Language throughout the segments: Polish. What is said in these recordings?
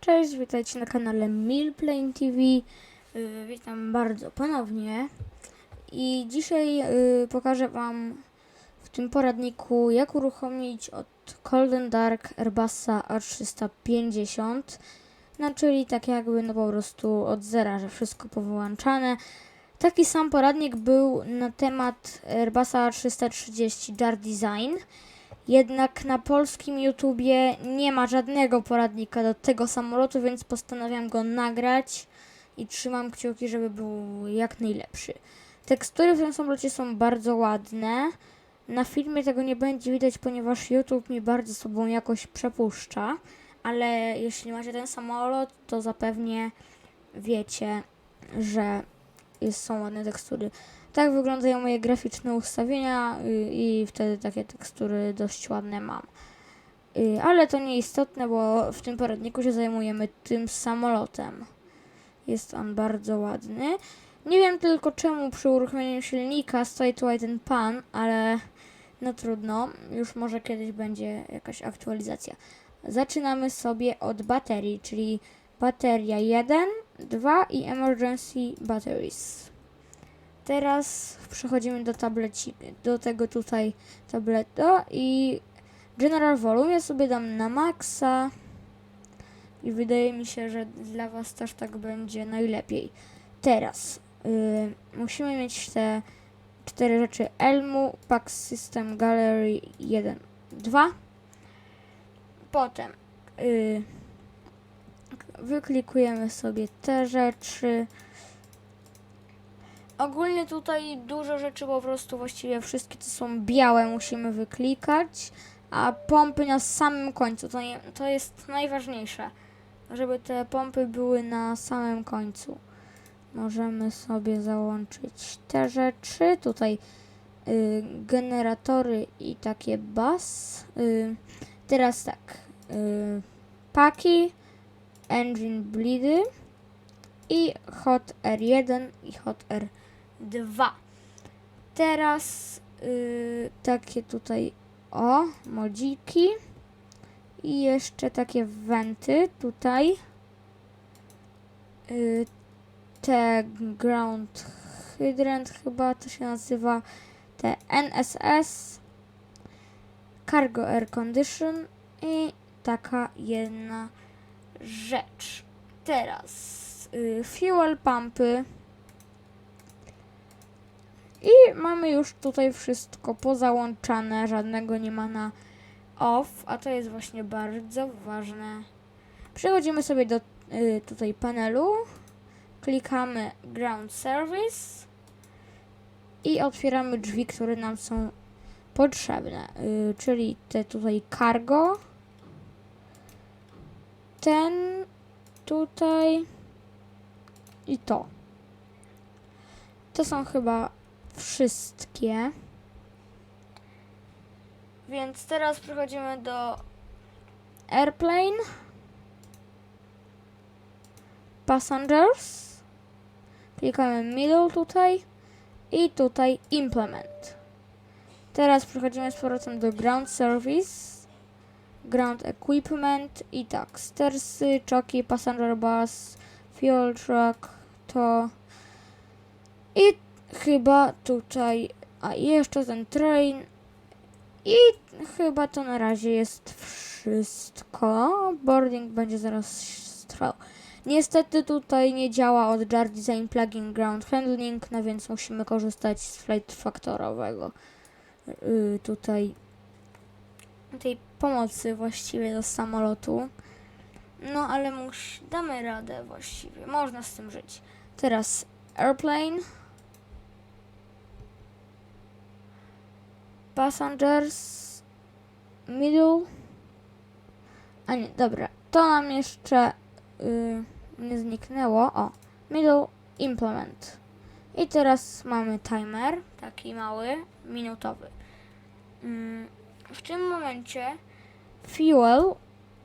Cześć, witajcie na kanale Milplane TV. Y, Witam bardzo ponownie. I dzisiaj y, pokażę Wam w tym poradniku, jak uruchomić od Golden Dark Airbusa A350. No, czyli tak jakby no po prostu od zera, że wszystko powyłączane. Taki sam poradnik był na temat Airbusa A330 Jar Design. Jednak na polskim YouTubie nie ma żadnego poradnika do tego samolotu, więc postanawiam go nagrać i trzymam kciuki, żeby był jak najlepszy. Tekstury w tym samolocie są bardzo ładne. Na filmie tego nie będzie widać, ponieważ YouTube mi bardzo sobą jakoś przepuszcza, ale jeśli macie ten samolot, to zapewnie wiecie, że są ładne tekstury. Tak wyglądają moje graficzne ustawienia y, i wtedy takie tekstury dość ładne mam. Y, Ale to nieistotne, bo w tym poradniku się zajmujemy tym samolotem. Jest on bardzo ładny. Nie wiem tylko czemu przy uruchomieniu silnika stoi tutaj ten pan, ale no trudno. Już może kiedyś będzie jakaś aktualizacja. Zaczynamy sobie od baterii, czyli bateria 1, 2 i emergency batteries. Teraz przechodzimy do tableci, do tego tutaj tabletu i General Volume ja sobie dam na maksa i wydaje mi się, że dla Was też tak będzie najlepiej. Teraz y, musimy mieć te cztery rzeczy Elmu, Pack System Gallery 1, 2. Potem y, wyklikujemy sobie te rzeczy. Ogólnie tutaj dużo rzeczy po prostu, właściwie wszystkie co są białe musimy wyklikać, a pompy na samym końcu, to, nie, to jest najważniejsze, żeby te pompy były na samym końcu. Możemy sobie załączyć te rzeczy, tutaj y, generatory i takie bus. Y, teraz tak, y, paki, engine bleedy i hot R1 i hot R2. Teraz y, takie tutaj o, modziki i jeszcze takie wenty tutaj. Y, te ground hydrant chyba to się nazywa te NSS cargo air condition i taka jedna rzecz. Teraz y, fuel pumpy. I mamy już tutaj wszystko pozałączane, żadnego nie ma na off, a to jest właśnie bardzo ważne. Przechodzimy sobie do y, tutaj panelu, klikamy ground service i otwieramy drzwi, które nam są potrzebne, y, czyli te tutaj cargo, ten tutaj i to. To są chyba wszystkie. Więc teraz przechodzimy do airplane, passengers, klikamy middle tutaj i tutaj implement. Teraz przechodzimy z powrotem do ground service, ground equipment i tak, stersy, czoki, passenger bus, fuel truck, to i chyba tutaj, a jeszcze ten train i chyba to na razie jest wszystko. Boarding będzie zaraz trwał. Niestety tutaj nie działa od Jar Design Plugin Ground Handling, no więc musimy korzystać z Flight Factorowego. Yy, tutaj tej pomocy właściwie do samolotu. No ale musi, damy radę właściwie. Można z tym żyć. Teraz airplane. Passengers. Middle. A nie, dobra. To nam jeszcze y, nie zniknęło. O, middle implement. I teraz mamy timer, taki mały, minutowy. Mm, w tym momencie fuel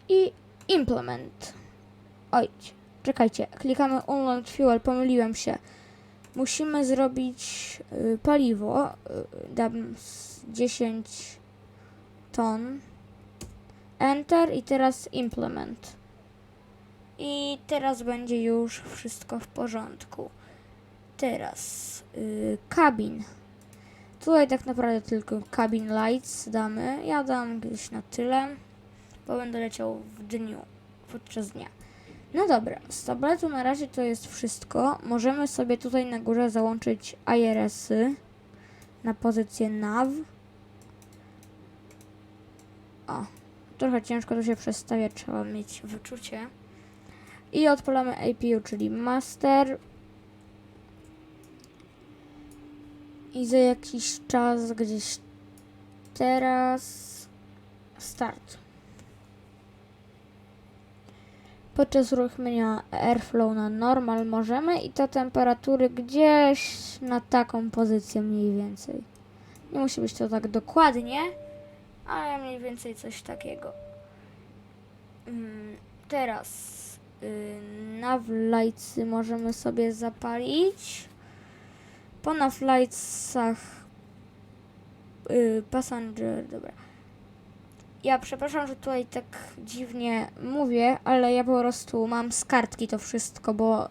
i implement. Oj, czekajcie, klikamy unload fuel, pomyliłem się. Musimy zrobić y, paliwo, y, 10 ton. Enter i teraz implement. I teraz będzie już wszystko w porządku. Teraz y, kabin. Tutaj tak naprawdę tylko cabin lights damy. Ja dam gdzieś na tyle, bo będę leciał w dniu, podczas dnia. No dobra, z tabletu na razie to jest wszystko. Możemy sobie tutaj na górze załączyć IRS-y na pozycję NAV. O, trochę ciężko to się przestawia, trzeba mieć wyczucie. I odpalamy APU, czyli master. I za jakiś czas gdzieś teraz start. Podczas uruchomienia airflow na normal możemy i te temperatury gdzieś na taką pozycję mniej więcej. Nie musi być to tak dokładnie, ale mniej więcej coś takiego. Mm, Teraz y, nawlightsy możemy sobie zapalić. Po nawlightsach y, passenger, dobra. Ja przepraszam, że tutaj tak dziwnie mówię, ale ja po prostu mam z kartki to wszystko, bo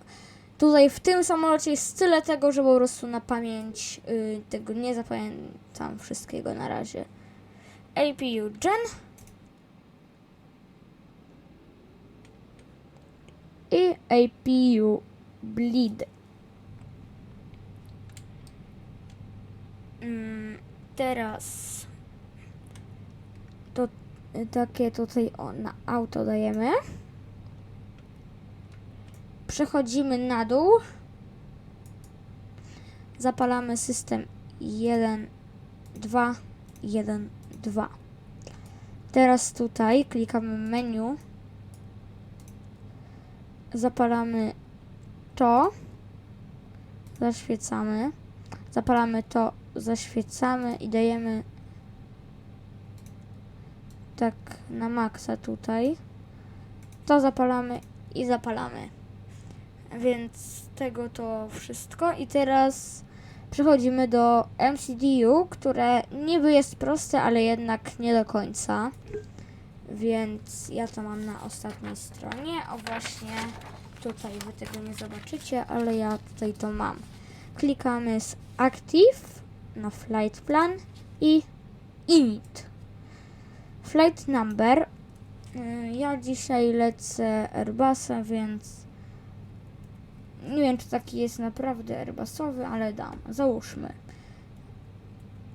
tutaj w tym samolocie jest tyle tego, że po prostu na pamięć y, tego nie zapamiętam wszystkiego na razie. APU Gen. I APU Bleed. Mm, teraz to takie tutaj o, na auto dajemy. Przechodzimy na dół. Zapalamy system 1, 2, 1, 2. Teraz tutaj klikamy menu. Zapalamy to. Zaświecamy. Zapalamy to, zaświecamy i dajemy tak na maksa tutaj. To zapalamy i zapalamy. Więc tego to wszystko. I teraz przechodzimy do MCDU, które niby jest proste, ale jednak nie do końca. Więc ja to mam na ostatniej stronie. O właśnie tutaj wy tego nie zobaczycie, ale ja tutaj to mam. Klikamy z Active na Flight Plan i Init. Flight Number. Y, Ja dzisiaj lecę Airbusem, więc nie wiem, czy taki jest naprawdę Airbusowy, ale dam. Załóżmy.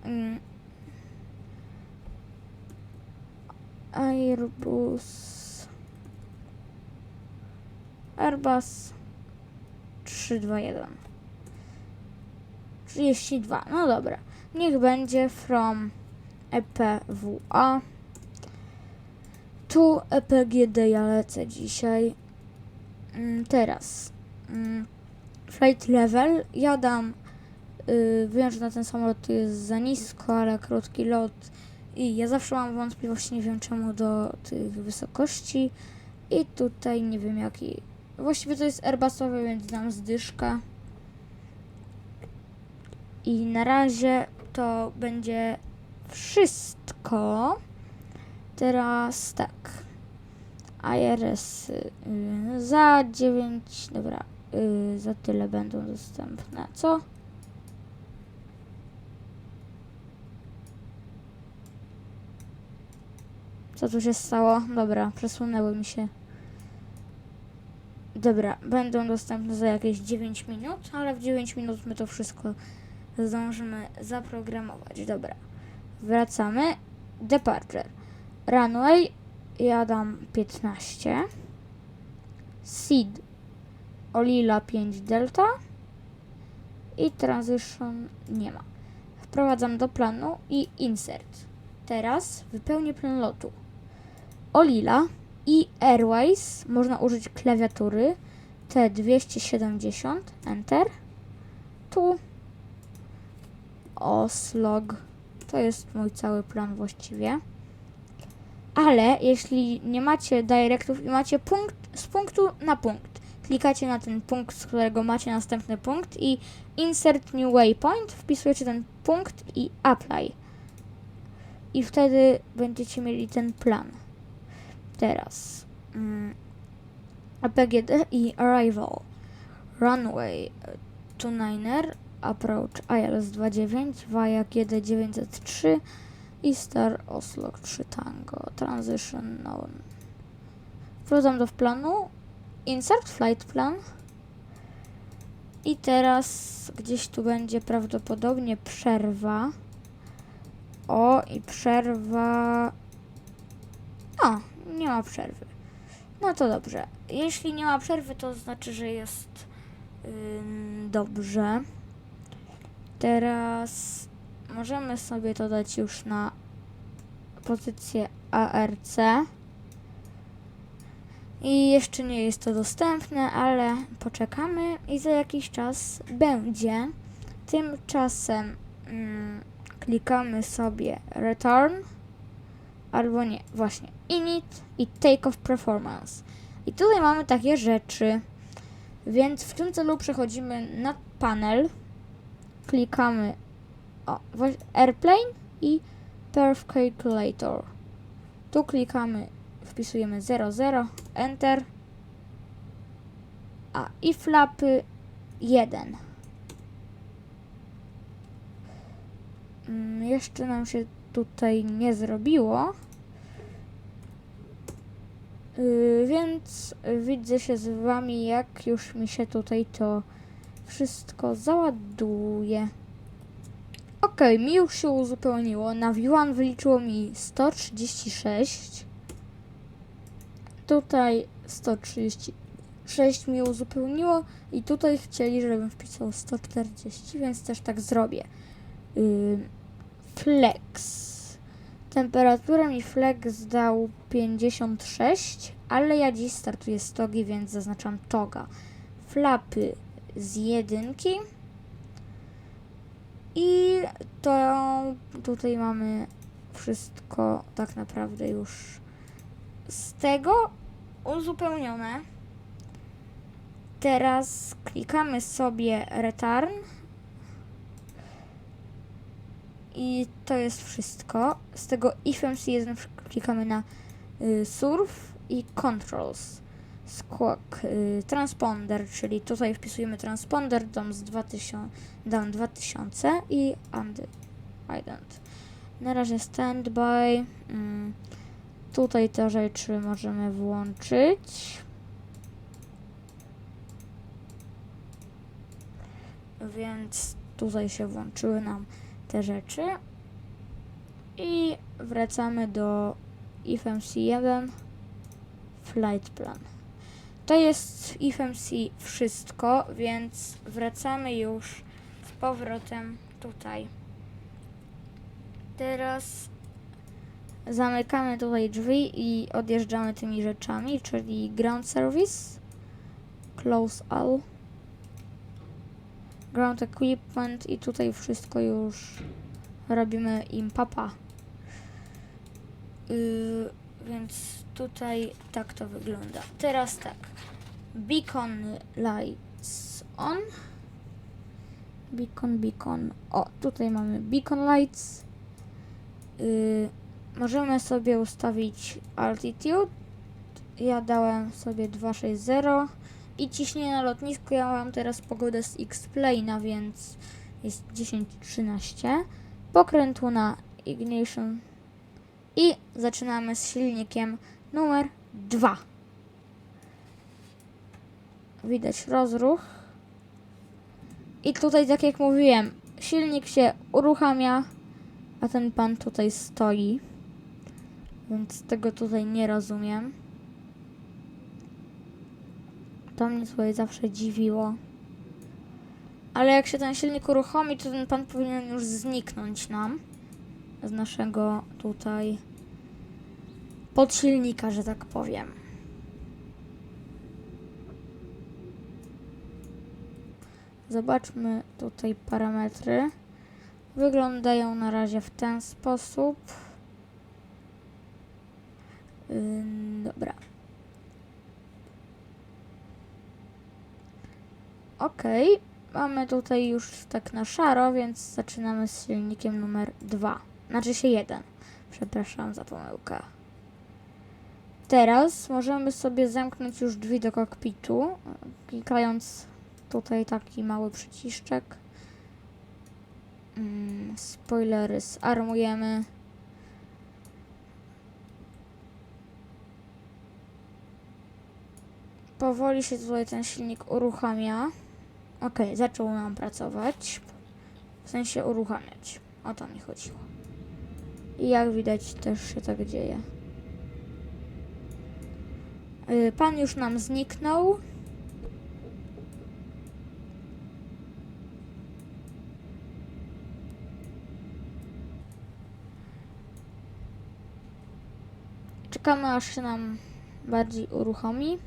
Mm. Airbus. Airbus 321. 32. No dobra. Niech będzie from EPWA. Tu EPGD ja lecę dzisiaj. Mm, Teraz. Mm, Flight level. Ja dam. Yy, wiem, że na ten samolot jest za nisko, ale krótki lot. I ja zawsze mam wątpliwość, nie wiem czemu, do tych wysokości. I tutaj nie wiem jaki. Właściwie to jest Airbusowy, więc dam zdyszka. I na razie to będzie wszystko. Teraz tak. IRS y, za 9, dobra, y, za tyle będą dostępne. Co? Co tu się stało? Dobra, przesunęły mi się. Dobra, będą dostępne za jakieś 9 minut, ale w 9 minut my to wszystko zdążymy zaprogramować. Dobra, wracamy. Departure. Runway, ja dam 15. Seed, Olila 5 Delta. I Transition nie ma. Wprowadzam do planu i Insert. Teraz wypełnię plan lotu. Olila i Airways można użyć klawiatury T270 Enter. Tu Oslog. To jest mój cały plan właściwie. Ale jeśli nie macie directów i macie punkt z punktu na punkt, klikacie na ten punkt, z którego macie następny punkt i insert new waypoint, wpisujecie ten punkt i apply. I wtedy będziecie mieli ten plan. Teraz. Mm, APGD i Arrival. Runway 29er, Approach ILS 29, Via GD 903 i Star Oslo 3 Tango. Transition known. Wracam do planu. Insert flight plan. I teraz gdzieś tu będzie prawdopodobnie przerwa. O, i przerwa. O, nie ma przerwy. No to dobrze. Jeśli nie ma przerwy, to znaczy, że jest ym, dobrze. Teraz możemy sobie to dać już na pozycję ARC. I jeszcze nie jest to dostępne, ale poczekamy i za jakiś czas będzie. Tymczasem mm, klikamy sobie Return albo nie, właśnie Init i Take Off Performance. I tutaj mamy takie rzeczy. Więc w tym celu przechodzimy na panel, klikamy o, Airplane i Perf Calculator. Tu klikamy, wpisujemy 00, Enter. A i flapy 1. Mm, Jeszcze nam się tutaj nie zrobiło. Yy, więc widzę się z wami, jak już mi się tutaj to wszystko załaduje. Okej, mi już się uzupełniło. Na V1 wyliczyło mi 136. Tutaj 136 mi uzupełniło i tutaj chcieli, żebym wpisał 140, więc też tak zrobię. Flex. Temperaturę mi flex dał 56, ale ja dziś startuję z togi, więc zaznaczam toga. Flapy z jedynki. I to tutaj mamy wszystko tak naprawdę już z tego uzupełnione. Teraz klikamy sobie return. I to jest wszystko. Z tego ifmc1 klikamy na y, surf i controls. Squawk, y, transponder, czyli tutaj wpisujemy transponder dom z 2000, dam 2000 i ident. Na razie standby. Mm, tutaj te rzeczy możemy włączyć. Więc tutaj się włączyły nam te rzeczy. I wracamy do ifmc1 flight plan. To jest ifmc wszystko, więc wracamy już z powrotem tutaj. Teraz zamykamy tutaj drzwi i odjeżdżamy tymi rzeczami, czyli ground service, close all, ground equipment i tutaj wszystko już robimy im papa. Yy, więc tutaj tak to wygląda. Teraz tak. Beacon lights on. Beacon, beacon. O, tutaj mamy beacon lights. Yy, możemy sobie ustawić altitude. Ja dałem sobie 260 i ciśnienie na lotnisku. Ja mam teraz pogodę z X-Plane'a, więc jest 10-13. Pokrętło na ignition i zaczynamy z silnikiem numer 2. Widać rozruch. I tutaj, tak jak mówiłem, silnik się uruchamia, a ten pan tutaj stoi. Więc tego tutaj nie rozumiem. To mnie tutaj zawsze dziwiło. Ale jak się ten silnik uruchomi, to ten pan powinien już zniknąć nam z naszego tutaj podsilnika, że tak powiem. Zobaczmy tutaj parametry. Wyglądają na razie w ten sposób. Dobra. Ok, mamy tutaj już tak na szaro, więc zaczynamy z silnikiem numer 2. Znaczy się 1. Przepraszam za pomyłkę. Teraz możemy sobie zamknąć już drzwi do kokpitu, klikając tutaj taki mały przyciszczek. Mm, spoilery zarmujemy. Powoli się tutaj ten silnik uruchamia. Ok, zaczął nam pracować. W sensie uruchamiać. O to mi chodziło. I jak widać też się tak dzieje. Y, Pan już nam zniknął. Czekamy aż się nam bardziej uruchomi.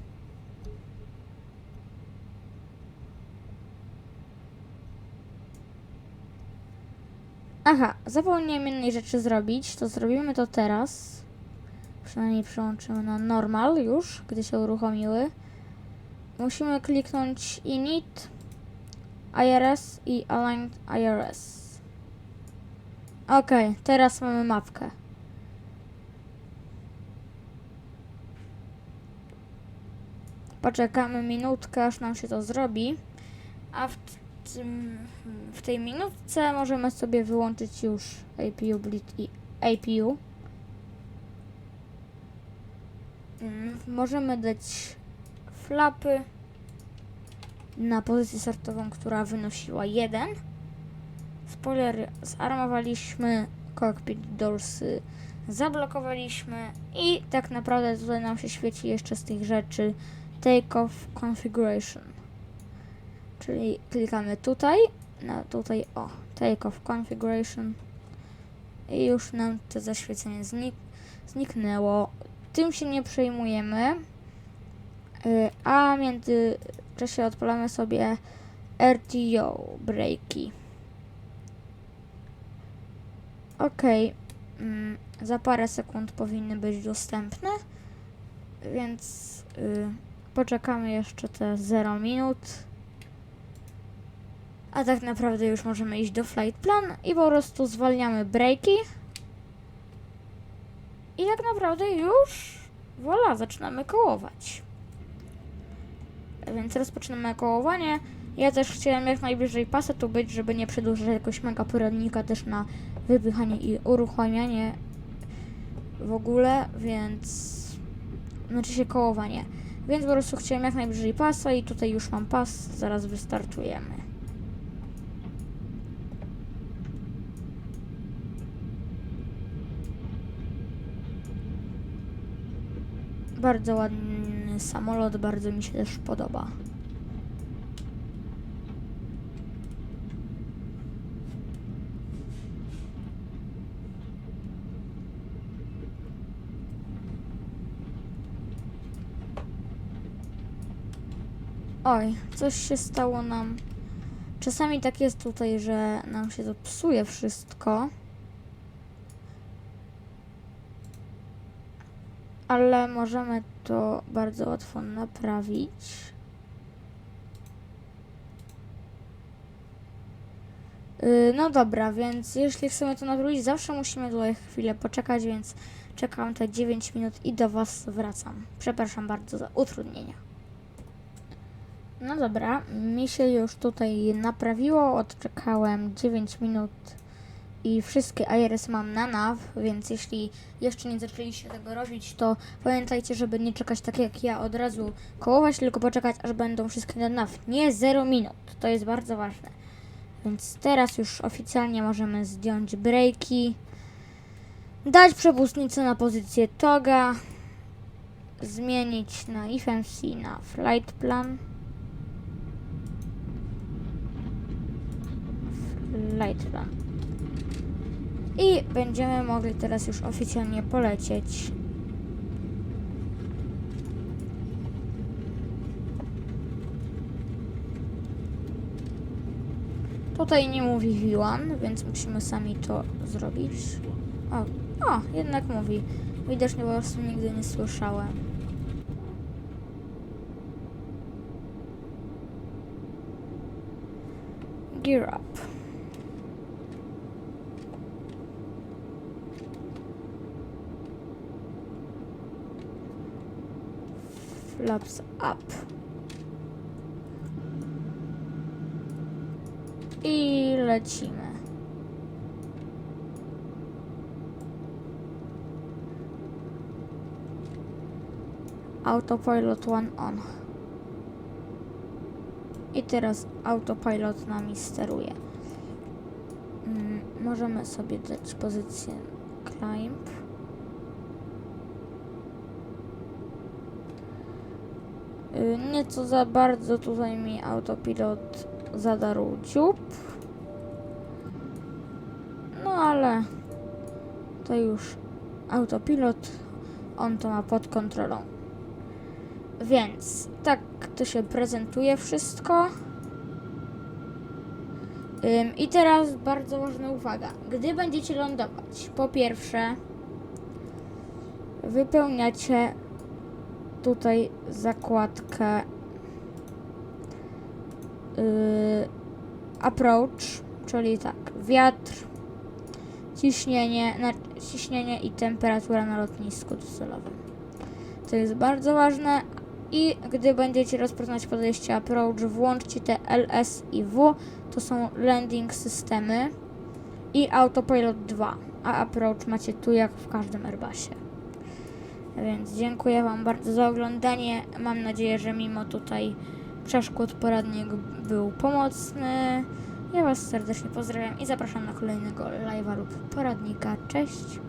Aha, zapomniałem jednej rzeczy zrobić, to zrobimy to teraz. Przynajmniej przełączymy na normal już, gdy się uruchomiły. Musimy kliknąć init, IRS i aligned IRS. Ok, teraz mamy mapkę. Poczekamy minutkę, aż nam się to zrobi. A w, w tej minutce możemy sobie wyłączyć już APU Bleed i APU. Mm, Możemy dać flapy na pozycję startową, która wynosiła 1. Spoilery zarmowaliśmy, cockpit doorsy zablokowaliśmy i tak naprawdę tutaj nam się świeci jeszcze z tych rzeczy Takeoff Configuration. Czyli klikamy tutaj, na tutaj o, Takeoff Configuration i już nam to zaświecenie znik zniknęło. Tym się nie przejmujemy, y, a w międzyczasie odpalamy sobie RTO breaki. Ok, mm, za parę sekund powinny być dostępne, więc y, poczekamy jeszcze te 0 minut. A tak naprawdę już możemy iść do flight plan i po prostu zwalniamy breaki. I tak naprawdę już voilà, zaczynamy kołować. Więc rozpoczynamy kołowanie. Ja też chciałem jak najbliżej pasa tu być, żeby nie przedłużać jakoś mega poradnika też na wypychanie i uruchamianie w ogóle, więc znaczy się kołowanie. Więc po prostu chciałem jak najbliżej pasa i tutaj już mam pas, zaraz wystartujemy. Bardzo ładny samolot, bardzo mi się też podoba. Oj, coś się stało nam. Czasami tak jest tutaj, że nam się to psuje wszystko. Ale możemy to bardzo łatwo naprawić. Yy, no dobra, więc jeśli chcemy to naprawić, zawsze musimy tutaj chwilę poczekać, więc czekam te 9 minut i do Was wracam. Przepraszam bardzo za utrudnienia. No dobra, mi się już tutaj naprawiło, odczekałem 9 minut i wszystkie IRS mam na NAW, więc jeśli jeszcze nie zaczęliście tego robić, to pamiętajcie, żeby nie czekać tak jak ja od razu kołować, tylko poczekać aż będą wszystkie na NAW. Nie 0 minut, to jest bardzo ważne. Więc teraz już oficjalnie możemy zdjąć breaki, dać przepustnicę na pozycję toga, zmienić na FMC na flight plan. Flight plan. I będziemy mogli teraz już oficjalnie polecieć. Tutaj nie mówi V1, więc musimy sami to zrobić. O, o, jednak mówi. Widocznie po prostu nigdy nie słyszałem. Gear up. Flaps up. I lecimy. Autopilot one on. I teraz autopilot nami steruje. Mm, możemy sobie dać pozycję climb. Y, Nieco za bardzo tutaj mi autopilot zadarł dziób. No ale to już autopilot, on to ma pod kontrolą. Więc tak to się prezentuje wszystko. I teraz bardzo ważna uwaga. Gdy będziecie lądować, po pierwsze wypełniacie tutaj zakładkę yy, approach, czyli tak, wiatr, ciśnienie, na, ciśnienie i temperatura na lotnisku docelowym. To jest bardzo ważne i gdy będziecie rozpoczynać podejście approach, włączcie te LS i W, to są landing systemy i autopilot 2, a approach macie tu jak w każdym Airbusie. Więc dziękuję Wam bardzo za oglądanie. Mam nadzieję, że mimo tutaj przeszkód poradnik był pomocny. Ja Was serdecznie pozdrawiam i zapraszam na kolejnego live'a lub poradnika. Cześć!